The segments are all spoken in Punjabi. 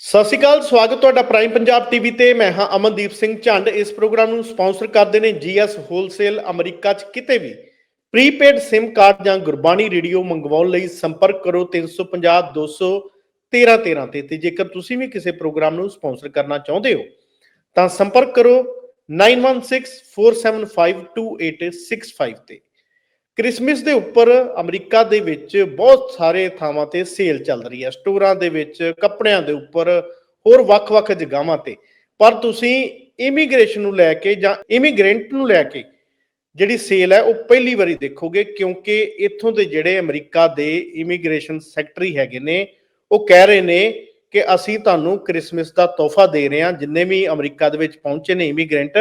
ਸਤਿ ਸ਼੍ਰੀ ਅਕਾਲ, ਸਵਾਗਤ ਤੁਹਾਡਾ ਪ੍ਰਾਈਮ ਪੰਜਾਬ ਟੀਵੀ ਤੇ। ਮੈਂ ਹਾਂ ਅਮਨਦੀਪ ਸਿੰਘ ਝੰਡ। ਇਸ ਪ੍ਰੋਗਰਾਮ ਨੂੰ ਸਪਾਂਸਰ ਕਰਦੇ ਨੇ ਜੀਐਸ ਹੋਲਸੇਲ ਅਮਰੀਕਾ 'ਚ ਕਿਤੇ ਵੀ। ਪ੍ਰੀਪੇਡ SIM ਕਾਰਡ ਜਾਂ ਗੁਰਬਾਣੀ ਰੇਡੀਓ ਮੰਗਵਾਉਣ ਲਈ ਸੰਪਰਕ ਕਰੋ 350 200 13 13 ਤੇ। ਤੇ ਜੇਕਰ ਤੁਸੀਂ ਵੀ ਕਿਸੇ ਪ੍ਰੋਗਰਾਮ ਨੂੰ ਸਪਾਂਸਰ ਕਰਨਾ ਚਾਹੁੰਦੇ ਹੋ, ਤਾਂ ਸੰਪਰਕ ਕਰੋ 9164752865 ਤੇ। ਕ੍ਰਿਸਮਸ ਦੇ ਉੱਪਰ ਅਮਰੀਕਾ ਦੇ ਵਿੱਚ ਬਹੁਤ ਸਾਰੇ ਥਾਵਾਂ ਤੇ ਸੇਲ ਚੱਲ ਰਹੀ ਹੈ। ਸਟੋਰਾਂ ਦੇ ਵਿੱਚ, ਕੱਪੜਿਆਂ ਦੇ ਉੱਪਰ, ਹੋਰ ਵੱਖ-ਵੱਖ ਜਗ੍ਹਾਵਾਂ ਤੇ। ਪਰ ਤੁਸੀਂ ਇਮੀਗ੍ਰੇਸ਼ਨ ਨੂੰ ਲੈ ਕੇ ਜਾਂ ਇਮੀਗ੍ਰੈਂਟ ਨੂੰ ਲੈ ਕੇ ਜਿਹੜੀ ਸੇਲ ਹੈ, ਉਹ ਪਹਿਲੀ ਵਾਰੀ ਦੇਖੋਗੇ ਕਿਉਂਕਿ ਇੱਥੋਂ ਦੇ ਜਿਹੜੇ ਅਮਰੀਕਾ ਦੇ ਇਮੀਗ੍ਰੇਸ਼ਨ ਸੈਕਟਰੀ ਹੈਗੇ ਨੇ, ਉਹ ਕਹਿ ਰਹੇ ਨੇ ਕਿ ਅਸੀਂ ਤੁਹਾਨੂੰ ਕ੍ਰਿਸਮਸ ਦਾ ਤੋਹਫਾ ਦੇ ਰਹੇ ਹਾਂ। ਜਿੰਨੇ ਵੀ ਅਮਰੀਕਾ ਦੇ ਵਿੱਚ ਪਹੁੰਚੇ ਨੇ ਇਮੀਗ੍ਰੈਂਟ,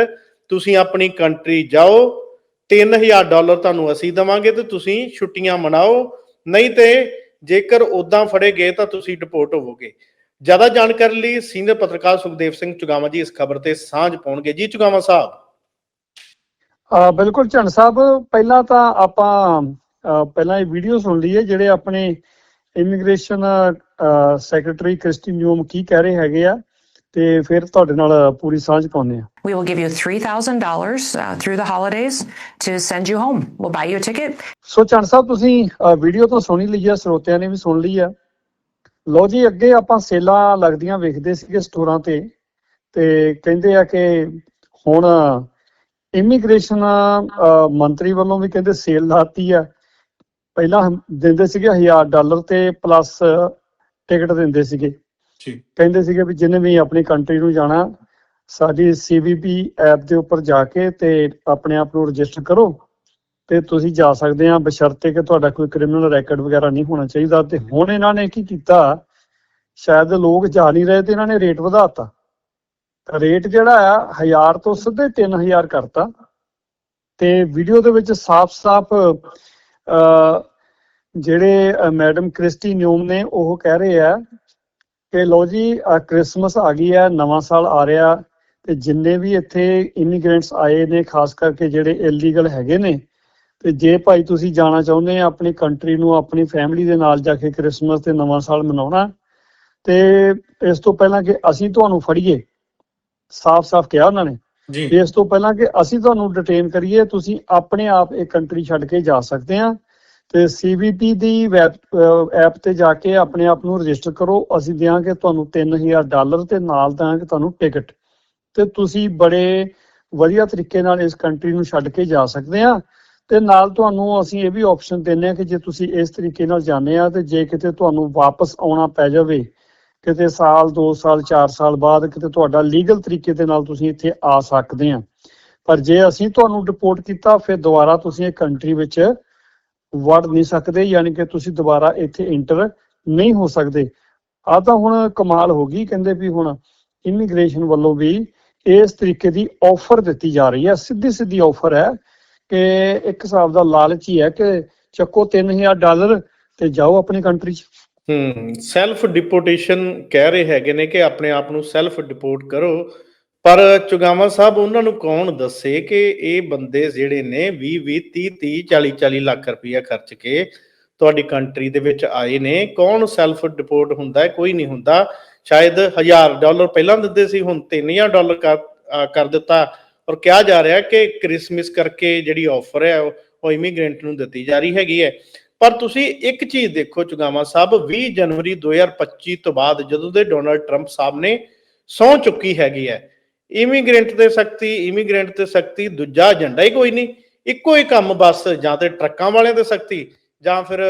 ਤੁਸੀਂ ਆਪਣੀ ਕੰਟਰੀ ਜਾਓ 3000 ਡਾਲਰ ਤੁਹਾਨੂੰ ਅਸੀਂ ਦਵਾਂਗੇ ਤੇ ਤੁਸੀਂ ਛੁੱਟੀਆਂ ਮਨਾਓ। ਨਹੀਂ ਤੇ ਜੇਕਰ ਉਦਾਂ ਫੜੇ ਗਏ ਤਾਂ ਤੁਸੀਂ ਡਿਪੋਰਟ ਹੋਵੋਗੇ। ਜ਼ਿਆਦਾ ਜਾਣਕਾਰੀ ਲਈ ਸੀਨੀਅਰ ਪੱਤਰਕਾਰ ਸੁਖਦੇਵ ਸਿੰਘ ਚੁਗਾਵਾ ਜੀ ਇਸ ਖਬਰ ਤੇ ਸਾਂਝ ਪਾਉਣਗੇ। ਜੀ ਚੁਗਾਵਾ ਸਾਹਿਬ। ਬਿਲਕੁਲ ਝੰਡ ਸਾਹਿਬ, ਪਹਿਲਾਂ ਤਾਂ ਆਪਾਂ ਪਹਿਲਾਂ ਇਹ ਵੀਡੀਓ ਸੁਣ ਲਈਏ ਜਿਹੜੇ ਆਪਣੇ ਇਮੀਗ੍ਰੇਸ਼ਨ ਸੈਕਟਰੀ ਕ੍ਰਿਸਟੀ ਨਿਊਮ ਕੀ ਕਹਿ ਰਹੇ ਹੈਗੇ ਆ। ਤੇ ਫਿਰ ਤੁਹਾਡੇ ਨਾਲ ਪੂਰੀ ਸਾਂਝ ਪਾਉਂਦੇ ਆ We will give you $3,000 uh, through the holidays to send you home. We'll buy you a ticket. ਸੋ ਝੰਡ ਸਾਹਿਬ ਤੁਸੀਂ ਵੀਡੀਓ ਤਾਂ ਸੁਣੀ ਲਈ ਆ ਸਰੋਤਿਆਂ ਨੇ ਵੀ ਸੁਣ ਲਈ ਆ ਲੋ ਜੀ ਅੱਗੇ ਆਪਾਂ ਸੇਲਾਂ ਲੱਗਦੀਆਂ ਵੇਖਦੇ ਸੀਗੇ ਸਟੋਰਾਂ ਤੇ ਤੇ ਕਹਿੰਦੇ ਆ ਕਿ ਹੁਣ ਇਮੀਗ੍ਰੇਸ਼ਨ ਮੰਤਰੀ ਵੱਲੋਂ ਵੀ ਕਹਿੰਦੇ ਸੇਲ ਲਾਤੀ ਆ ਪਹਿਲਾਂ ਦਿੰਦੇ ਸੀਗੇ 1000 ਡਾਲਰ ਤੇ ਪਲੱਸ ਟਿਕਟ ਦਿੰਦੇ ਸੀਗੇ ਜੀ। ਕਹਿੰਦੇ ਸੀਗੇ ਵੀ ਜਿਹਨੇ ਵੀ ਆਪਣੀ ਕੰਟਰੀ ਨੂੰ ਜਾਣਾ, ਸਾਡੀ ਸੀਵੀਪੀ ਐਪ ਦੇ ਉੱਪਰ ਜਾ ਕੇ ਤੇ ਆਪਣੇ ਆਪ ਨੂੰ ਰਜਿਸਟਰ ਕਰੋ ਤੇ ਤੁਸੀਂ ਜਾ ਸਕਦੇ ਆ ਬਸ਼ਰਤੇ ਕਿ ਤੁਹਾਡਾ ਕੋਈ ਕ੍ਰਿਮੀਨਲ ਰੈਕੋਰਡ ਵਗੈਰਾ ਨਹੀਂ ਹੋਣਾ ਚਾਹੀਦਾ। ਤੇ ਹੁਣ ਇਹਨਾਂ ਨੇ ਕੀ ਕੀਤਾ, ਸ਼ਾਇਦ ਲੋਕ ਜਾ ਨਹੀਂ ਰਹੇ ਤੇ ਇਹਨਾਂ ਨੇ ਰੇਟ ਵਧਾਤਾ। ਰੇਟ ਜਿਹੜਾ ਆ 1000 ਤੋਂ ਸਿੱਧੇ 3000 ਕਰਤਾ। ਤੇ ਵੀਡੀਓ ਦੇ ਵਿੱਚ ਸਾਫ਼-ਸਾਫ਼ ਅ ਜਿਹੜੇ ਮੈਡਮ ਕ੍ਰਿਸਟੀ ਨਿਊਮ ਨੇ ਉਹ ਕਹਿ ਰਹੇ ਆ ਕਿ ਲੋ ਜੀ ਕ੍ਰਿਸਮਸ ਆ ਗਈ ਹੈ ਨਵਾਂ ਸਾਲ ਆ ਰਿਹਾ ਤੇ ਜਿੰਨੇ ਵੀ ਇੱਥੇ ਇਮੀਗ੍ਰੈਂਟਸ ਆਏ ਨੇ ਖਾਸ ਕਰਕੇ ਜਿਹੜੇ ਇਲੀਗਲ ਹੈਗੇ ਨੇ ਤੇ ਜੇ ਭਾਈ ਤੁਸੀਂ ਜਾਣਾ ਚਾਹੁੰਦੇ ਆ ਆਪਣੀ ਕੰਟਰੀ ਨੂੰ ਆਪਣੀ ਫੈਮਿਲੀ ਦੇ ਨਾਲ ਜਾ ਕੇ ਕ੍ਰਿਸਮਸ ਤੇ ਨਵਾਂ ਸਾਲ ਮਨਾਉਣਾ ਤੇ ਇਸ ਤੋਂ ਪਹਿਲਾਂ ਕਿ ਅਸੀਂ ਤੁਹਾਨੂੰ ਫੜੀਏ ਸਾਫ਼-ਸਾਫ਼ ਕਿਹਾ ਉਹਨਾਂ ਨੇ ਜੀ। ਇਸ ਤੋਂ ਪਹਿਲਾਂ ਕਿ ਅਸੀਂ ਤੁਹਾਨੂੰ ਡਿਟੇਨ ਕਰੀਏ ਤੁਸੀਂ ਆਪਣੇ ਆਪ ਇਹ ਕੰਟਰੀ ਛੱਡ ਕੇ ਜਾ ਸਕਦੇ ਆ ਤੇ ਸੀਬੀਪੀ ਦੀ ਐਪ ਤੇ ਜਾ ਕੇ ਆਪਣੇ ਆਪ ਨੂੰ ਰਜਿਸਟਰ ਕਰੋ। ਅਸੀਂ ਦਿਆਂਗੇ ਤੁਹਾਨੂੰ 3000 ਡਾਲਰ ਤੇ ਨਾਲ ਦਿਆਂਗੇ ਤੁਹਾਨੂੰ ਟਿਕਟ ਤੇ ਤੁਸੀਂ ਬੜੇ ਵਧੀਆ ਤਰੀਕੇ ਨਾਲ ਇਸ ਕੰਟਰੀ ਨੂੰ ਛੱਡ ਕੇ ਜਾ ਸਕਦੇ ਆ। ਤੇ ਨਾਲ ਤੁਹਾਨੂੰ ਅਸੀਂ ਇਹ ਵੀ ਆਪਸ਼ਨ ਦਿੰਨੇ ਆ ਕਿ ਜੇ ਤੁਸੀਂ ਇਸ ਤਰੀਕੇ ਨਾਲ ਜਾਂਦੇ ਆ ਤੇ ਜੇ ਕਿਤੇ ਤੁਹਾਨੂੰ ਵਾਪਸ ਆਉਣਾ ਪੈ ਜਾਵੇ, ਕਿਤੇ ਸਾਲ 2 ਸਾਲ 4 ਸਾਲ ਬਾਅਦ ਕਿਤੇ ਤੁਹਾਡਾ ਲੀਗਲ ਤਰੀਕੇ ਦੇ ਨਾਲ ਤੁਸੀਂ ਇੱਥੇ ਆ ਸਕਦੇ ਆ। ਪਰ ਜੇ ਅਸੀਂ ਤੁਹਾਨੂੰ ਡਿਪੋਰਟ ਕੀਤਾ, ਫਿਰ ਦੁਬਾਰਾ ਤੁਸੀਂ ਇਹ ਕੰਟਰੀ ਵਿੱਚ ਵੜ ਨਹੀਂ ਸਕਦੇ, ਯਾਨੀ ਕਿ ਤੁਸੀਂ ਦੁਬਾਰਾ ਇੱਥੇ ਇੰਟਰ ਨਹੀਂ ਹੋ ਸਕਦੇ। ਆ ਤਾਂ ਹੁਣ ਕਮਾਲ ਹੋ ਗਈ, ਕਹਿੰਦੇ ਵੀ ਹੁਣ ਇਮੀਗ੍ਰੇਸ਼ਨ ਵੱਲੋਂ ਵੀ ਇਸ ਤਰੀਕੇ ਦੀ ਆਫਰ ਦਿੱਤੀ ਜਾ ਰਹੀ ਹੈ। ਸਿੱਧੀ ਸਿੱਧੀ ਆਫਰ ਹੈ ਕਿ ਇੱਕ ਹਿਸਾਬ ਦਾ ਲਾਲਚ ਹੀ ਹੈ ਕਿ ਚੱਕੋ 3000 ਡਾਲਰ ਤੇ ਜਾਓ ਆਪਣੀ ਕੰਟਰੀ 'ਚ। ਹਮ ਸੈਲਫ ਡਿਪੋਰਟੇਸ਼ਨ ਕਹਿ ਰਹੇ ਹੈਗੇ ਨੇ ਕਿ ਆਪਣੇ ਆਪ ਨੂੰ ਸੈਲਫ ਡਿਪੋਰਟ ਕਰੋ। ਪਰ ਚੁਗਾਵਾ ਸਾਹਿਬ, ਉਹਨਾਂ ਨੂੰ ਕੌਣ ਦੱਸੇ ਕਿ ਇਹ ਬੰਦੇ ਜਿਹੜੇ ਨੇ 20 20 30 30 40 40 ਲੱਖ ਰੁਪਈਆ ਖਰਚ ਕੇ ਤੁਹਾਡੀ ਕੰਟਰੀ ਦੇ ਵਿੱਚ ਆਏ ਨੇ? ਕੌਣ ਸੈਲਫ ਡਿਪੋਰਟ ਹੁੰਦਾ ਹੈ? ਕੋਈ ਨਹੀਂ ਹੁੰਦਾ। ਸ਼ਾਇਦ 1000 ਡਾਲਰ ਪਹਿਲਾਂ ਦਿੰਦੇ ਸੀ, ਹੁਣ 3000 ਡਾਲਰ ਕਰ ਕਰ ਦਿੱਤਾ। ਔਰ ਕਿਹਾ ਜਾ ਰਿਹਾ ਕਿ ਕ੍ਰਿਸਮਸ ਕਰਕੇ ਜਿਹੜੀ ਆਫਰ ਹੈ, ਉਹ- ਉਹ ਇਮੀਗ੍ਰੈਂਟ ਨੂੰ ਦਿੱਤੀ ਜਾ ਰਹੀ ਹੈਗੀ ਹੈ। ਪਰ ਤੁਸੀਂ ਇੱਕ ਚੀਜ਼ ਦੇਖੋ ਚੁਗਾਵਾ ਸਾਹਿਬ 20 ਜਨਵਰੀ 2025 ਤੋਂ ਬਾਅਦ ਜਦੋਂ ਦੇ ਡੋਨਲਡ ਟਰੰਪ ਸਾਹਿਬ ਨੇ ਸਹੁੰ ਚੁੱਕੀ ਹੈਗੀ ਹੈ। ਇਮੀਗ੍ਰੈਂਟ ਤੇ ਸਖਤੀ ਇਮੀਗ੍ਰੈਂਟ ਤੇ ਸਖਤੀ ਦੂਜਾ ਏਜੰਡਾ ਹੀ ਕੋਈ ਨਹੀਂ। ਇੱਕੋ ਹੀ ਕੰਮ ਬਸ ਜਾਂ ਤੇ ਟਰੱਕਾਂ ਵਾਲਿਆਂ ਤੇ ਸਖਤੀ ਜਾਂ ਫਿਰ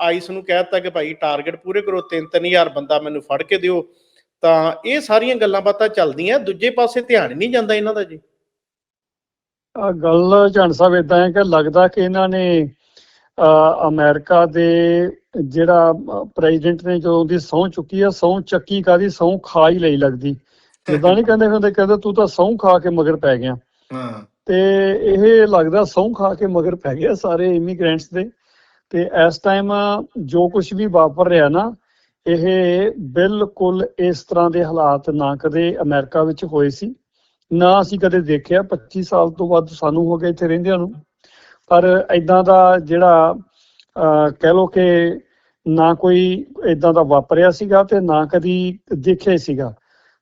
ਆਈਸ ਨੂੰ ਕਹਿ ਕਿ ਭਾਈ ਟਾਰਗੇਟ ਪੂਰੇ ਕਰੋ 3-3000 ਬੰਦਾ ਮੈਨੂੰ ਫੜ ਕੇ ਦਿਓ। ਤਾਂ ਇਹ ਸਾਰੀਆਂ ਗੱਲਾਂ ਬਾਤਾਂ ਚੱਲਦੀਆਂ ਦੂਜੇ ਪਾਸੇ ਧਿਆਨ ਹੀ ਨਹੀਂ ਜਾਂਦਾ ਇਹਨਾਂ ਦਾ ਜੀ। ਆ ਗੱਲ ਝੰਡ ਸਾਹਿਬ ਇਦਾਂ ਹੈ ਕਿ ਲੱਗਦਾ ਕਿ ਇਹਨਾਂ ਨੇ ਅ, ਅਮਰੀਕਾ ਦੇ ਜਿਹੜਾ ਪ੍ਰੈਜ਼ੀਡੈਂਟ ਨੇ ਜਦੋਂ ਦੀ ਸਹੁੰ ਚੁੱਕੀ ਆ ਸਹੁੰ ਚੱਕੀ ਕਾਦੀ ਸਹੁੰ ਖਾ ਹੀ ਲਈ ਲੱਗਦੀ। ਜਿੱਦਾਂ ਨਹੀਂ ਕਹਿੰਦੇ ਹੁੰਦੇ ਕਹਿੰਦੇ ਤੂੰ ਤਾਂ ਸਹੁੰ ਖਾ ਕੇ ਮਗਰ ਪੈ ਗਿਆ। ਹਾਂ। ਤੇ ਇਹ ਲੱਗਦਾ ਸਹੁੰ ਖਾ ਕੇ ਮਗਰ ਪੈ ਗਿਆ ਸਾਰੇ ਇਮੀਗ੍ਰੈਂਟਸ ਦੇ। ਤੇ ਇਸ ਟਾਈਮ ਜੋ ਕੁਝ ਵੀ ਵਾਪਰ ਰਿਹਾ ਨਾ ਇਹ ਬਿਲਕੁਲ ਇਸ ਤਰ੍ਹਾਂ ਦੇ ਹਾਲਾਤ ਨਾ ਕਦੇ ਅਮਰੀਕਾ ਵਿੱਚ ਹੋਏ ਸੀ। ਨਾ ਅਸੀਂ ਕਦੇ ਦੇਖਿਆ 25 ਸਾਲ ਤੋਂ ਵੱਧ ਸਾਨੂੰ ਹੋ ਗਏ ਇੱਥੇ ਰਹਿੰਦਿਆਂ ਨੂੰ। ਪਰ ਐਦਾਂ ਦਾ ਜਿਹੜਾ ਕਹਿ ਲੋ ਕਿ ਨਾ ਕੋਈ ਇਦਾਂ ਦਾ ਵਾਪਰਿਆ ਸੀਗਾ ਤੇ ਨਾ ਕਦੀ ਦੇਖਿਆ ਸੀਗਾ।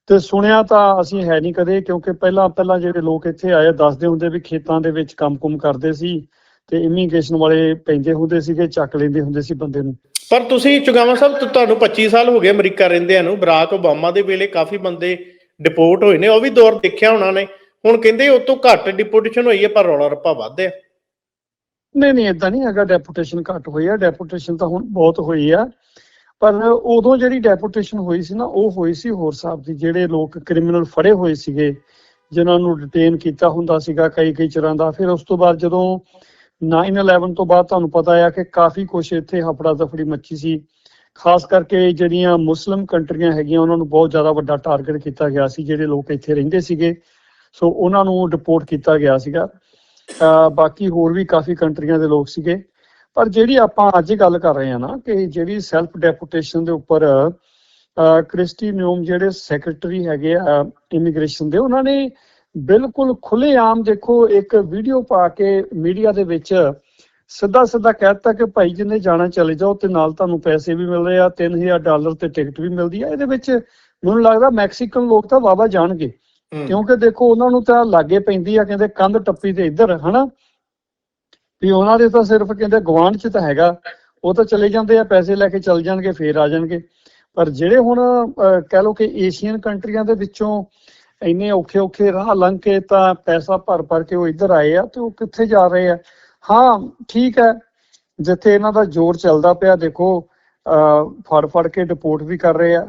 ਤੇ ਸੁਣਿਆ ਤਾਂ ਅਸੀਂ ਹੈ ਨਹੀਂ ਕਦੇ ਕਿਉਂਕਿ ਪਹਿਲਾਂ ਪਹਿਲਾਂ ਜਿਹੜੇ ਲੋਕ ਇੱਥੇ ਆਏ ਦੱਸਦੇ ਹੁੰਦੇ ਵੀ ਖੇਤਾਂ ਦੇ ਵਿੱਚ ਕੰਮ-ਕੁਮ ਕਰਦੇ ਸੀ ਤੇ ਇਮੀਗ੍ਰੇਸ਼ਨ ਵਾਲੇ ਪੈਂਦੇ ਹੁੰਦੇ ਸੀਗੇ ਚੱਕ ਲੈਂਦੇ ਹੁੰਦੇ ਸੀ ਬੰਦੇ ਨੂੰ। ਪਰ ਤੁਸੀਂ ਚੁਗਾਵਾ ਸਾਹਿਬ ਤੁਹਾਨੂੰ 25 ਸਾਲ ਹੋ ਗਏ ਅਮਰੀਕਾ ਰਹਿੰਦਿਆਂ ਨੂੰ ਬਰਾਕ ਓਬਾਮਾ ਦੇ ਵੇਲੇ ਕਾਫੀ ਬੰਦੇ ਡਿਪੋਰਟ ਹੋਏ ਨੇ ਉਹ ਵੀ ਦੌਰ ਦੇਖਿਆ ਹੋਣਾ ਨੇ। ਹੁਣ ਕਹਿੰਦੇ ਉਹ ਤੋਂ ਘੱਟ ਡਿਪੋਰਟੇਸ਼ਨ ਹੋਈ ਹੈ ਪਰ ਰੌਲਾ ਰੱਪਾ ਵੱਧ ਹੈ। ਨਹੀਂ ਨਹੀਂ ਇਦਾਂ ਨਹੀਂ ਹੈਗਾ ਡੈਪੂਟੇਸ਼ਨ ਘੱਟ ਹੋਈ ਆ ਡੈਪੂਟੇਸ਼ਨ ਤਾਂ ਹੁਣ ਬਹੁਤ ਹੋਈ ਆ। ਪਰ ਉਦੋਂ ਜਿਹੜੀ ਡੈਪੂਟੇਸ਼ਨ ਹੋਈ ਸੀ ਨਾ, ਉਹ ਹੋਈ ਸੀ ਹੋਰ ਸਾਹਿਬ ਦੀ, ਜਿਹੜੇ ਲੋਕ ਕ੍ਰਿਮੀਨਲ ਫੜੇ ਹੋਏ ਸੀਗੇ, ਜਿਨ੍ਹਾਂ ਨੂੰ ਡਿਟੇਨ ਕੀਤਾ ਹੁੰਦਾ ਸੀਗਾ ਕਈ ਕਈ ਚਿਰਾਂ ਦਾ। ਫਿਰ ਉਸ ਤੋਂ ਬਾਅਦ ਜਦੋਂ 9/11 ਤੋਂ ਬਾਅਦ ਤੁਹਾਨੂੰ ਪਤਾ ਆ ਕਿ ਕਾਫੀ ਕੁਝ ਇੱਥੇ ਹਫੜਾ ਦਫੜੀ ਮੱਚੀ ਸੀ। ਖਾਸ ਕਰਕੇ ਜਿਹੜੀਆਂ ਮੁਸਲਮ ਕੰਟਰੀਆਂ ਹੈਗੀਆਂ, ਉਹਨਾਂ ਨੂੰ ਬਹੁਤ ਜ਼ਿਆਦਾ ਵੱਡਾ ਟਾਰਗੇਟ ਕੀਤਾ ਗਿਆ ਸੀ, ਜਿਹੜੇ ਲੋਕ ਇੱਥੇ ਰਹਿੰਦੇ ਸੀਗੇ। ਸੋ ਉਹਨਾਂ ਨੂੰ ਡਿਪੋਰਟ ਕੀਤਾ ਗਿਆ ਸੀਗਾ। ਬਾਕੀ ਹੋਰ ਵੀ ਕਾਫੀ ਕੰਟਰੀਆਂ ਦੇ ਲੋਕ ਸੀਗੇ। ਪਰ ਜਿਹੜੀ ਆਪਾਂ ਅੱਜ ਗੱਲ ਕਰ ਰਹੇ ਹਾਂ ਨਾ ਕਿ ਜਿਹੜੀ ਸੈਲਫ ਡੈਪੂਟੇਸ਼ਨ ਦੇ ਉੱਪਰ ਕ੍ਰਿਸਟੀ ਨਿਊਮ ਜਿਹੜੇ ਸੈਕਟਰੀ ਹੈਗੇ ਆ ਇਮੀਗ੍ਰੇਸ਼ਨ ਦੇ ਉਹਨਾਂ ਨੇ ਬਿਲਕੁਲ ਖੁੱਲੇਆਮ ਦੇਖੋ ਇੱਕ ਵੀਡੀਓ ਪਾ ਕੇ ਮੀਡੀਆ ਦੇ ਵਿੱਚ ਸਿੱਧਾ ਸਿੱਧਾ ਕਹਿਤਾ ਕਿ ਭਾਈ ਜਿੰਨੇ ਜਾਣਾ ਚਲੇ ਜਾਓ ਤੇ ਨਾਲ ਤੁਹਾਨੂੰ ਪੈਸੇ ਵੀ ਮਿਲ ਰਹੇ ਆ 3000 ਡਾਲਰ ਤੇ ਟਿਕਟ ਵੀ ਮਿਲਦੀ ਆ। ਇਹਦੇ ਵਿੱਚ ਮੈਨੂੰ ਲੱਗਦਾ ਮੈਕਸੀਕਨ ਲੋਕ ਤਾਂ ਵਾਵਾ ਜਾਣਗੇ। ਕਿਉਂਕਿ ਦੇਖੋ ਉਹਨਾਂ ਨੂੰ ਤਾਂ ਲਾਗੇ ਪੈਂਦੀ ਆ ਕਹਿੰਦੇ ਕੰਧ ਟੱਪੀ ਤੇ ਇੱਧਰ ਹਨਾ? ਵੀ ਉਹਨਾਂ ਦੇ ਤਾਂ ਸਿਰਫ ਕਹਿੰਦੇ ਗਵਾਂਢ ਚ ਤਾਂ ਹੈਗਾ ਉਹ ਤਾਂ ਚਲੇ ਜਾਂਦੇ ਆ ਪੈਸੇ ਲੈ ਕੇ ਚੱਲ ਜਾਣਗੇ ਫੇਰ ਆ ਜਾਣਗੇ। ਪਰ ਜਿਹੜੇ ਹੁਣ ਕਹਿ ਲਓ ਕਿ ਏਸ਼ੀਅਨ ਕੰਟਰੀਆਂ ਦੇ ਵਿੱਚੋਂ ਇੰਨੇ ਔਖੇ ਔਖੇ ਰਾਹ ਲੰਘ ਕੇ ਤਾਂ ਪੈਸਾ ਭਰ ਭਰ ਕੇ ਉਹ ਇੱਧਰ ਆਏ ਆ ਤੇ ਉਹ ਕਿੱਥੇ ਜਾ ਰਹੇ ਆ? ਹਾਂ ਠੀਕ ਹੈ ਜਿੱਥੇ ਇਹਨਾਂ ਦਾ ਜ਼ੋਰ ਚੱਲਦਾ ਪਿਆ ਦੇਖੋ ਅਹ, ਫੜ ਫੜ ਕੇ ਡਿਪੋਰਟ ਵੀ ਕਰ ਰਹੇ ਆ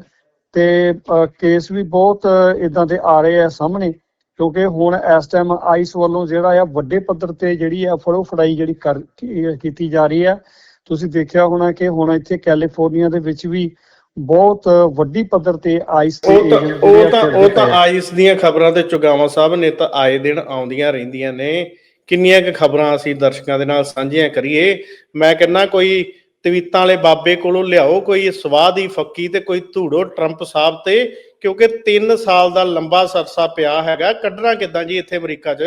ਤੇ ਕੇਸ ਵੀ ਬਹੁਤ ਇਦਾਂ ਦੇ ਆ ਰਹੇ ਆ ਸਾਹਮਣੇ। ਕਿਉਂਕਿ ਹੁਣ ਇਸ ਟਾਈਮ ਆਈਸ ਵੱਲੋਂ ਜਿਹੜਾ ਆ ਵੱਡੇ ਪੱਧਰ ਤੇ ਜਿਹੜੀ ਆ ਫੜੋ ਫੜਾਈ ਜਿਹੜੀ ਕੀਤੀ ਜਾ ਰਹੀ ਆ ਤੁਸੀਂ ਦੇਖਿਆ ਹੋਣਾ ਕਿ ਹੁਣ ਇੱਥੇ ਕੈਲੀਫੋਰਨੀਆ ਦੇ ਵਿੱਚ ਵੀ ਬਹੁਤ ਵੱਡੀ ਪੱਧਰ ਤੇ ਆਈਸ ਤੇ ਉਹ ਤਾਂ ਉਹ ਤਾਂ। ਆਈਸ ਦੀਆਂ ਖਬਰਾਂ ਤੇ ਚੁਗਾਵਾ ਸਾਹਿਬ ਨੇ ਤਾਂ ਆਏ ਦਿਨ ਆਉਂਦੀਆਂ ਰਹਿੰਦੀਆਂ ਨੇ ਕਿੰਨੀਆਂ ਕੁ ਖਬਰਾਂ ਅਸੀਂ ਦਰਸ਼ਕਾਂ ਦੇ ਨਾਲ ਸਾਂਝੀਆਂ ਕਰੀਏ ਮੈਂ ਕਹਿੰਨਾ ਕੋਈ ਤਵੀਤਾਂ ਵਾਲੇ ਬਾਬੇ ਕੋਲੋਂ ਲਿਆਓ ਕੋਈ ਸਵਾਹ ਦੀ ਫੱਕੀ ਤੇ ਕੋਈ ਧੂੜੋ ਟਰੰਪ ਸਾਹਿਬ ਤੇ ਕਿਉਂਕਿ 3 ਸਾਲ ਦਾ ਲੰਬਾ ਸਰਸਾ ਪਿਆ ਹੈਗਾ। ਕੱਢਣਾ ਕਿੱਦਾਂ ਜੀ ਇੱਥੇ ਅਮਰੀਕਾ 'ਚ?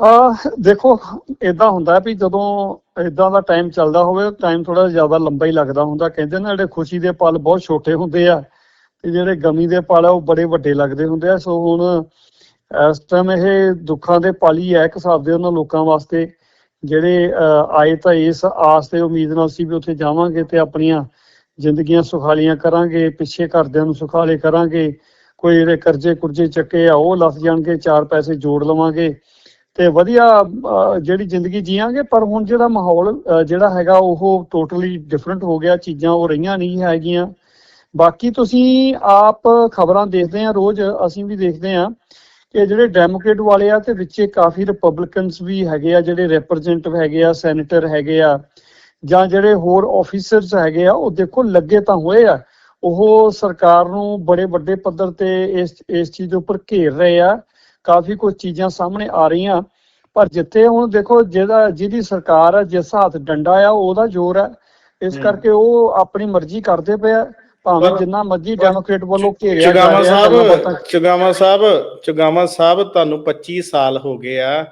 ਆ, ਦੇਖੋ ਇਦਾਂ ਹੁੰਦਾ ਵੀ ਜਦੋਂ ਇਦਾਂ ਦਾ ਟਾਈਮ ਚੱਲਦਾ ਹੋਵੇ ਟਾਈਮ ਥੋੜਾ ਜ਼ਿਆਦਾ ਲੰਬਾ ਹੀ ਲੱਗਦਾ ਹੁੰਦਾ। ਕਹਿੰਦੇ ਨਾ ਜਿਹੜੇ ਖੁਸ਼ੀ ਦੇ ਪਲ ਬਹੁਤ ਛੋਟੇ ਹੁੰਦੇ ਆ ਤੇ ਜਿਹੜੇ ਗਮੀ ਦੇ ਪਲ ਆ, ਉਹ ਬੜੇ ਵੱਡੇ ਲੱਗਦੇ ਹੁੰਦੇ ਆ। ਸੋ ਹੁਣ ਇਸ ਟਾਈਮ ਇਹ ਦੁੱਖਾਂ ਦੇ ਪਲ ਹੀ ਆ ਇੱਕ ਹਿਸਾਬ ਦੇ ਉਹਨਾਂ ਲੋਕਾਂ ਵਾਸਤੇ। ਜਿਹੜੇ ਆਏ ਤਾਂ ਇਸ ਆਸ ਤੇ ਉਮੀਦ ਨਾਲ ਸੀ ਵੀ ਉੱਥੇ ਜਾਵਾਂਗੇ ਤੇ ਆਪਣੀਆਂ ਜ਼ਿੰਦਗੀਆਂ ਸੁਖਾਲੀਆਂ ਕਰਾਂਗੇ, ਪਿੱਛੇ ਘਰਦਿਆਂ ਨੂੰ ਸੁਖਾਲੇ ਕਰਾਂਗੇ, ਕੋਈ ਜਿਹੜੇ ਕਰਜ਼ੇ ਕੁਰਜ਼ੇ ਚੱਕੇ ਆ, ਉਹ ਲੱਥ ਜਾਣਗੇ, ਚਾਰ ਪੈਸੇ ਜੋੜ ਲਵਾਂਗੇ। ਤੇ ਵਧੀਆ ਜਿਹੜੀ ਜ਼ਿੰਦਗੀ ਜੀਵਾਂਗੇ ਪਰ ਹੁਣ ਜਿਹੜਾ ਮਾਹੌਲ ਜਿਹੜਾ ਹੈਗਾ, ਉਹ ਟੋਟਲੀ ਡਿਫਰੈਂਟ ਹੋ ਗਿਆ, ਚੀਜ਼ਾਂ ਉਹ ਰਹੀਆਂ ਨਹੀਂ ਹੈਗੀਆਂ। ਬਾਕੀ ਤੁਸੀਂ ਆਪ ਖਬਰਾਂ ਦੇਖਦੇ ਆ ਰੋਜ਼, ਅਸੀਂ ਵੀ ਦੇਖਦੇ ਆ ਕਿ ਜਿਹੜੇ ਡੈਮੋਕ੍ਰੇਟ ਵਾਲੇ ਆ, ਤੇ ਵਿੱਚੇ ਕਾਫੀ ਰਿਪਬਲਿਕਨਸ ਵੀ ਹੈਗੇ ਆ, ਜਿਹੜੇ ਰਿਪਰੈਜ਼ੈਂਟੇਟਿਵ ਹੈਗੇ ਆ ਸੈਨੇਟਰ ਹੈਗੇ ਆ ਜਾਂ ਜਿਹੜੇ ਹੋਰ ਆਫੀਸਰਸ ਹੈਗੇ ਆ ਉਹ ਦੇਖੋ ਲੱਗੇ ਤਾਂ ਹੋਏ ਆ। ਉਹ ਸਰਕਾਰ ਨੂੰ ਬੜੇ ਵੱਡੇ ਪੱਧਰ ਤੇ ਇਸ ਇਸ ਚੀਜ਼ ਦੇ ਉੱਪਰ ਘੇਰ ਰਹੇ ਆ। ਕਾਫੀ ਕੁਝ ਚੀਜ਼ਾਂ ਸਾਹਮਣੇ ਆ ਰਹੀਆਂ। ਪਰ ਜਿੱਥੇ ਹੁਣ ਦੇਖੋ ਜਿਹਦਾ ਜਿਹਦੀ ਸਰਕਾਰ ਹੈ ਜਿਸ ਹੱਥ ਡੰਡਾ ਆ ਉਹਦਾ ਜ਼ੋਰ ਹੈ ਇਸ। ਕਰਕੇ ਉਹ ਆਪਣੀ ਮਰਜ਼ੀ ਕਰਦੇ ਪਏ ਆ। ਭਾਵੇਂ ਜਿੰਨਾ ਮਰਜ਼ੀ ਡੈਮੋਕ੍ਰੇਟ ਵੱਲੋਂ ਘੇਰਿਆ ਜਾ ਚੁਗਾਵਾ ਰਿਹਾ ਸਾਹਿਬ ਬਾਤਾਂ ਚੁਗਾਵਾ ਸਾਹਿਬ ਚੁਗਾਵਾ ਸਾਹਿਬ ਤੁਹਾਨੂੰ 25 ਸਾਲ ਹੋ ਗਏ ਆ।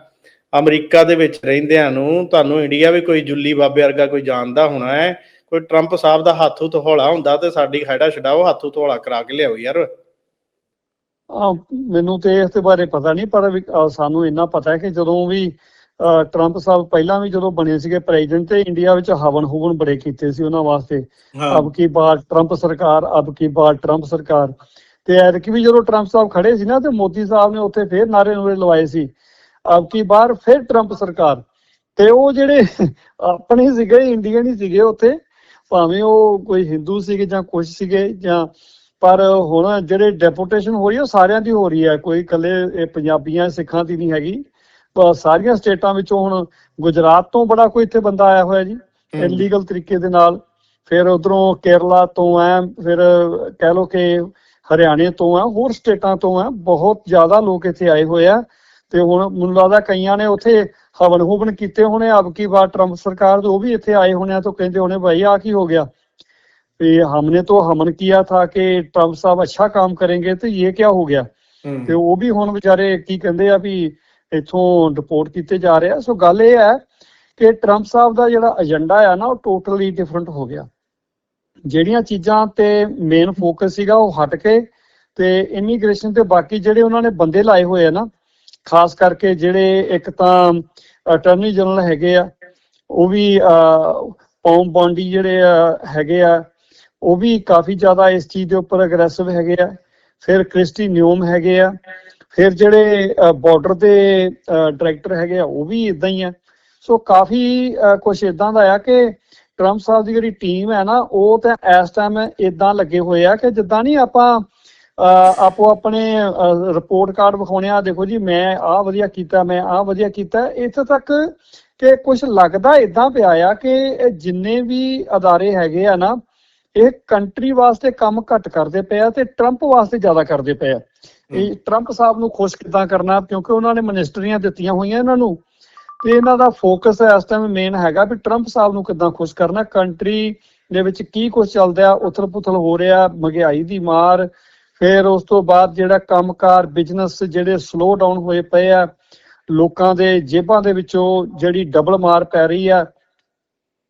ਅਮਰੀਕਾ ਦੇ ਵਿੱਚ ਰਹਿੰਦਿਆਂ ਨੂੰ ਤੁਹਾਨੂੰ ਇੰਡੀਆ ਵੀ ਕੋਈ ਜੁੱਲੀ ਬਾਬੇ ਵਰਗਾ ਕੋਈ ਜਾਣਦਾ ਹੋਣਾ ਹੈ। ਕੋਈ ਟਰੰਪ ਸਾਹਿਬ ਦਾ ਹੱਥ ਹੁੱਥ ਹੌਲਾ ਹੁੰਦਾ ਤੇ ਸਾਡੀ ਖੈੜਾ ਛਡਾਓ ਹੱਥ ਹੁੱਥ ਹੌਲਾ ਕਰਾ ਕੇ ਲਿਆਓ ਯਾਰ। ਆ ਮੈਨੂੰ ਤੇ ਇਸ ਦੇ ਬਾਰੇ ਪਤਾ ਨਹੀਂ ਪਰ ਸਾਨੂੰ ਇੰਨਾ ਪਤਾ ਹੈ ਕਿ ਜਦੋਂ ਵੀ ਟਰੰਪ ਸਾਹਿਬ ਪਹਿਲਾਂ ਵੀ ਜਦੋਂ ਬਣੇ ਸੀਗੇ ਪ੍ਰੈਜ਼ੀਡੈਂਟ ਤੇ ਇੰਡੀਆ ਵਿੱਚ ਹਵਨ ਹੁਵਨ ਬੜੇ ਕੀਤੇ ਸੀ ਉਹਨਾਂ ਵਾਸਤੇ। ਅਬ ਕੀ ਬਾਰ ਟਰੰਪ ਸਰਕਾਰ ਅਬ ਕੀ ਬਾਰ ਟਰੰਪ ਸਰਕਾਰ। ਤੇ ਐਤਕੀ ਵੀ ਜਦੋਂ ਟਰੰਪ ਸਾਹਿਬ ਖੜੇ ਸੀ ਨਾ ਤੇ ਮੋਦੀ ਸਾਹਿਬ ਨੇ ਉੱਥੇ ਫੇਰ ਨਾਰੇ ਨੂਰੇ ਲਵਾਏ ਸੀ। ਅਬ ਕੀ ਬਾਰ ਫਿਰ ਟਰੰਪ ਸਰਕਾਰ। ਤੇ ਉਹ ਜਿਹੜੇ ਆਪਣੇ ਸੀਗੇ ਇੰਡੀਅਨ ਹੀ ਸੀਗੇ ਉੱਥੇ ਭਾਵੇਂ ਉਹ ਕੋਈ ਹਿੰਦੂ ਸੀਗੇ ਜਾਂ ਕੁਝ ਸੀਗੇ ਜਾਂ ਪਰ ਹੁਣ ਜਿਹੜੇ ਡੈਪੂਟੇਸ਼ਨ ਹੋ ਰਹੀ ਹੈ ਉਹ ਸਾਰਿਆਂ ਦੀ ਹੋ ਰਹੀ ਹੈ। ਕੋਈ ਇਕੱਲੇ ਇਹ ਪੰਜਾਬੀਆਂ ਸਿੱਖਾਂ ਦੀ ਨਹੀਂ ਹੈਗੀ। ਪਰ ਸਾਰੀਆਂ ਸਟੇਟਾਂ ਵਿੱਚੋਂ ਹੁਣ ਗੁਜਰਾਤ ਤੋਂ ਬੜਾ ਕੋਈ ਇੱਥੇ ਬੰਦਾ ਆਇਆ ਹੋਇਆ ਜੀ। ਇਲੀਗਲ ਤਰੀਕੇ ਦੇ ਨਾਲ। ਫਿਰ ਉਧਰੋਂ ਕੇਰਲਾ ਤੋਂ ਹੈ ਫਿਰ ਕਹਿ ਲਓ ਕਿ ਹਰਿਆਣੇ ਤੋਂ ਆ ਹੋਰ ਸਟੇਟਾਂ ਤੋਂ ਆ ਬਹੁਤ ਜ਼ਿਆਦਾ ਲੋਕ ਇੱਥੇ ਆਏ ਹੋਏ ਆ। ਤੇ ਹੁਣ ਮੈਨੂੰ ਲੱਗਦਾ ਕਈਆਂ ਨੇ ਉੱਥੇ ਹਵਨ ਹੋਵਨ ਕੀਤੇ ਹੋਣੇ ਆਪ ਕੀ ਵਾਰ ਟਰੰਪ ਸਰਕਾਰ ਦੇ ਉਹ ਵੀ ਇੱਥੇ ਆਏ ਹੋਣੇ ਆ ਤਾਂ ਕਹਿੰਦੇ ਹੋਣੇ ਭਾਈ ਆ ਕੀ ਹੋ ਗਿਆ? ਤੇ ਹਮਨੇ ਤਾਂ ਹਮਨ ਕੀਆ ਥਾ ਕਿ ਟਰੰਪ ਸਾਹਿਬ ਅੱਛਾ ਕੰਮ ਕਰਨਗੇ ਤੇ ਇਹ ਕੀ ਹੋ ਗਿਆ? ਤੇ ਉਹ ਵੀ ਹੁਣ ਵਿਚਾਰੇ ਕੀ ਕਹਿੰਦੇ ਆ ਵੀ ਇਥੋਂ ਰਿਪੋਰਟ ਕੀਤੇ ਜਾ ਰਿਹਾ ਸੋ ਗੱਲ ਇਹ ਹੈ ਕਿ ਟਰੰਪ ਸਾਹਿਬ ਦਾ ਜਿਹੜਾ ਏਜੰਡਾ ਆ ਨਾ ਉਹ ਟੋਟਲੀ ਡਿਫਰੈਂਟ ਹੋ ਗਿਆ। ਜਿਹੜੀਆਂ ਚੀਜ਼ਾਂ ਤੇ ਮੇਨ ਫੋਕਸ ਸੀਗਾ ਉਹ ਹਟ ਕੇ ਤੇ ਇਮੀਗ੍ਰੇਸ਼ਨ ਤੇ ਬਾਕੀ ਜਿਹੜੇ ਉਹਨਾਂ ਨੇ ਬੰਦੇ ਲਾਏ ਹੋਏ ਆ ਨਾ ਖਾਸ ਕਰਕੇ ਜਿਹੜੇ ਇੱਕ ਤਾਂ ਅਟਰਨੀ ਜਨਰਲ ਹੈਗੇ ਆ, ਉਹ ਵੀ ਪੌਮ ਬੌਂਡੀ ਜਿਹੜੇ ਹੈਗੇ ਆ, ਉਹ ਵੀ ਕਾਫੀ ਜ਼ਿਆਦਾ ਇਸ ਚੀਜ਼ ਦੇ ਉੱਪਰ ਅਗਰੈਸਿਵ ਹੈਗੇ ਆ। ਫਿਰ ਕ੍ਰਿਸਟੀ ਨਿਊਮ ਹੈਗੇ ਆ। ਫਿਰ ਜਿਹੜੇ ਬਾਰਡਰ ਦੇ ਡਾਇਰੈਕਟਰ ਹੈਗੇ ਆ, ਉਹ ਵੀ ਇਦਾਂ ਹੀ ਆ। ਸੋ ਕਾਫੀ ਕੁਝ ਇਦਾਂ ਦਾ ਆ ਕਿ ਟਰੰਪ ਸਾਹਿਬ ਦੀ ਜਿਹੜੀ ਟੀਮ ਹੈ ਨਾ, ਉਹ ਤਾਂ ਇਸ ਟਾਈਮ ਇਦਾਂ ਲੱਗੇ ਹੋਏ ਆ ਕਿ ਜਿੱਦਾਂ ਨਹੀਂ ਆਪਾਂ ਆਪੋ ਆਪਣੇ ਰਿਪੋਰਟ ਕਾਰਡ ਵਿਖਾਉਣੇ ਆ। ਦੇਖੋ ਜੀ ਮੈਂ ਆਹ ਵਧੀਆ ਕੀਤਾ ਮੈਂ ਆਹ ਵਧੀਆ ਕੀਤਾ। ਇੱਥੇ ਤੱਕ ਕਿ ਕੁਝ ਲੱਗਦਾ ਇਦਾਂ ਪਿਆ ਆ ਕਿ ਜਿੰਨੇ ਵੀ ਅਦਾਰੇ ਹੈਗੇ ਆ ਨਾ ਇਹ ਕੰਟਰੀ ਵਾਸਤੇ ਕੰਮ ਘੱਟ ਕਰਦੇ ਪਏ ਆ ਤੇ ਟਰੰਪ ਵਾਸਤੇ ਜ਼ਿਆਦਾ ਕਰਦੇ ਪਏ ਆ। ਇਹ ਟਰੰਪ ਸਾਹਿਬ ਨੂੰ ਖੁਸ਼ ਕਿਦਾਂ ਕਰਨਾ ਕਿਉਂਕਿ ਉਹਨਾਂ ਨੇ ਮਿਨਿਸਟਰੀਆਂ ਦਿੱਤੀਆਂ ਹੋਈਆਂ ਇਹਨਾਂ ਨੂੰ। ਤੇ ਇਹਨਾਂ ਦਾ ਫੋਕਸ ਇਸ ਟਾਈਮ ਮੇਨ ਹੈਗਾ ਵੀ ਟਰੰਪ ਸਾਹਿਬ ਨੂੰ ਕਿਦਾਂ ਖੁਸ਼ ਕਰਨਾ ਕੰਟਰੀ ਦੇ ਵਿੱਚ ਕੀ ਕੁਝ ਚੱਲਦਾ ਉਥਲ-ਪੁਥਲ ਹੋ ਰਿਹਾ ਮਹਿੰਗਾਈ ਦੀ ਮਾਰ ਫਿਰ ਉਸ ਤੋਂ ਬਾਅਦ ਜਿਹੜਾ ਕੰਮਕਾਰ ਬਿਜ਼ਨਸ ਜਿਹੜੇ ਸਲੋ ਡਾਊਨ ਹੋਏ ਪਏ ਆ, ਲੋਕਾਂ ਦੇ ਜੇਬਾਂ ਦੇ ਵਿੱਚੋਂ ਜਿਹੜੀ ਡਬਲ ਮਾਰ ਪੈ ਰਹੀ ਆ,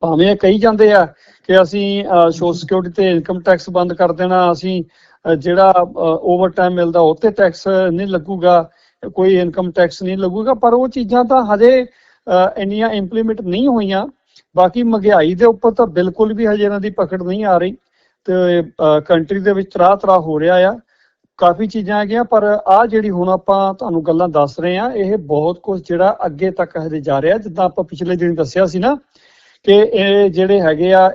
ਭਾਵੇਂ ਕਹੀ ਜਾਂਦੇ ਆ ਕਿ ਅਸੀਂ ਸੋਸ਼ਲ ਸਿਕਿਉਰਿਟੀ ਤੇ ਇਨਕਮ ਟੈਕਸ ਬੰਦ ਕਰ ਦੇਣਾ, ਅਸੀਂ ਜਿਹੜਾ ਓਵਰ ਟਾਈਮ ਮਿਲਦਾ ਉਹ ਤੇ ਟੈਕਸ ਨਹੀਂ ਲੱਗੂਗਾ, ਕੋਈ ਇਨਕਮ ਟੈਕਸ ਨਹੀਂ ਲੱਗੂਗਾ, ਪਰ ਉਹ ਚੀਜ਼ਾਂ ਤਾਂ ਹਜੇ ਇੰਨੀਆਂ ਇੰਪਲੀਮੈਂਟ ਨਹੀਂ ਹੋਈਆਂ, ਬਾਕੀ ਮਹਿੰਗਾਈ ਦੇ ਉੱਪਰ ਤਾਂ ਬਿਲਕੁਲ ਵੀ ਹਜੇ ਇਹਨਾਂ ਦੀ ਪਕੜ ਨਹੀਂ ਆ ਰਹੀ। ਤੇ ਕੰਟਰੀ ਦੇ ਵਿੱਚ ਤਰਾ ਤਰਾ ਹੋ ਰਿਹਾ ਆ। ਕਾਫੀ ਚੀਜ਼ਾਂ ਹੈਗੀਆਂ, ਪਰ ਆ ਜਿਹੜੀ ਹੁਣ ਆਪਾਂ ਤੁਹਾਨੂੰ ਗੱਲਾਂ ਦੱਸ ਰਹੇ ਆ ਇਹ ਬਹੁਤ ਕੁਝ ਜਿਹੜਾ ਅੱਗੇ ਤੱਕ ਹਜੇ ਜਾ ਰਿਹਾ। ਜਿੱਦਾਂ ਆਪਾਂ ਪਿਛਲੇ ਦਿਨ ਦੱਸਿਆ ਸੀ ਨਾ ਕਿ ਇਹ ਜਿਹੜੇ ਹੈਗੇ ਆ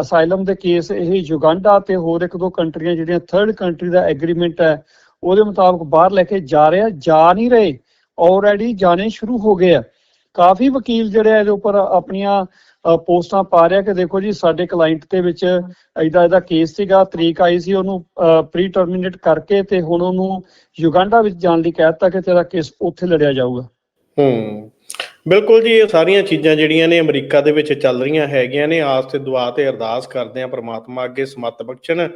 ਅਸਾਈਲਮ ਦੇ ਕੇਸ ਇਹ ਯੁਗਾਂਡਾ ਤੇ ਹੋਰ ਇੱਕ ਦੋ ਕੰਟਰੀਆਂ ਜਿਹੜੀਆਂ ਥਰਡ ਕੰਟਰੀ ਦਾ ਐਗਰੀਮੈਂਟ ਹੈ, ਉਹਦੇ ਮੁਤਾਬਕ ਬਾਹਰ ਲੈ ਕੇ ਜਾ ਰਿਹਾ, ਜਾ ਨਹੀਂ ਰਹੇ। ਆਲਰੇਡੀ ਜਾਣੇ ਸ਼ੁਰੂ ਹੋ ਗਏ ਆ। ਕਾਫੀ ਵਕੀਲ ਜਿਹੜੇ ਆ ਇਹਦੇ ਉੱਪਰ ਆਪਣੀਆਂ ਪੋਸਟਾਂ ਪਾ ਰਿਹਾ ਕਿ ਦੇਖੋ ਜੀ, ਸਾਡੇ ਕਲਾਇੰਟ ਦੇ ਵਿੱਚ ਐਦਾ ਇਹਦਾ ਕੇਸ ਸੀਗਾ, ਤਰੀਕ ਆਈ ਸੀ ਉਹਨੂੰ ਪ੍ਰੀ ਟਰਮੀਨੇਟ ਕਰਕੇ ਤੇ ਹੁਣ ਉਹਨੂੰ ਯੁਗਾਂਡਾ ਵਿੱਚ ਜਾਣ ਲਈ ਕਹਿ ਦਿੱਤਾ ਕਿ ਤੇਰਾ ਕੇਸ ਉੱਥੇ ਲੜਿਆ ਜਾਊਗਾ। ਹੂੰ, ਬਿਲਕੁਲ ਜੀ, ਇਹ ਸਾਰੀਆਂ ਚੀਜ਼ਾਂ ਜਿਹੜੀਆਂ ਨੇ ਅਮਰੀਕਾ ਦੇ ਵਿੱਚ ਚੱਲ ਰਹੀਆਂ ਹੈਗੀਆਂ ਨੇ। ਆਸ ਤੇ ਦੁਆ ਤੇ ਅਰਦਾਸ ਕਰਦੇ ਆ ਪ੍ਰਮਾਤਮਾ ਅੱਗੇ ਸਮਤ ਬਖਸ਼ਣ।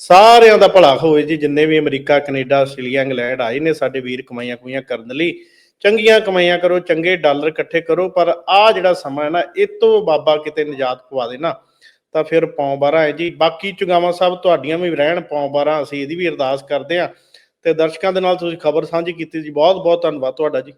ਸਾਰਿਆਂ ਦਾ ਭਲਾ ਹੋਵੇ ਜੀ, ਜਿੰਨੇ ਵੀ ਅਮਰੀਕਾ, ਕੈਨੇਡਾ, ਆਸਟ੍ਰੇਲੀਆ, ਇੰਗਲੈਂਡ ਆਏ ਨੇ ਸਾਡੇ ਵੀਰ ਕਮਾਈਆਂ ਕੁਈਆਂ ਕਰਨ ਲਈ। ਚੰਗੀਆਂ ਕਮਾਈਆਂ ਕਰੋ, ਚੰਗੇ ਡਾਲਰ ਇਕੱਠੇ ਕਰੋ, ਪਰ ਆ ਜਿਹੜਾ ਸਮਾਂ ਹੈ ਨਾ, ਇਹ ਤੋਂ ਬਾਬਾ ਕਿਤੇ ਨਿਜਾਤ ਪਵਾ ਦੇ ਨਾ। ਤਾਂ ਫਿਰ ਪੌਂ ਬਾਰਾਂ ਹੈ ਜੀ। ਬਾਕੀ ਚੁਗਾਵਾਂ ਸਾਹਿਬ ਤੁਹਾਡੀਆਂ ਵੀ ਰਹਿਣ, ਪੌਂ ਬਾਰਾਂ ਅਸੀਂ ਇਹਦੀ ਵੀ ਅਰਦਾਸ ਕਰਦੇ ਆ ਤੇ ਦਰਸ਼ਕਾਂ ਦੇ ਨਾਲ ਤੁਸੀਂ ਖਬਰ ਸਾਂਝੀ ਕੀਤੀ ਜੀ। ਬਹੁਤ ਬਹੁਤ ਧੰਨਵਾਦ ਤੁਹਾਡਾ ਜੀ।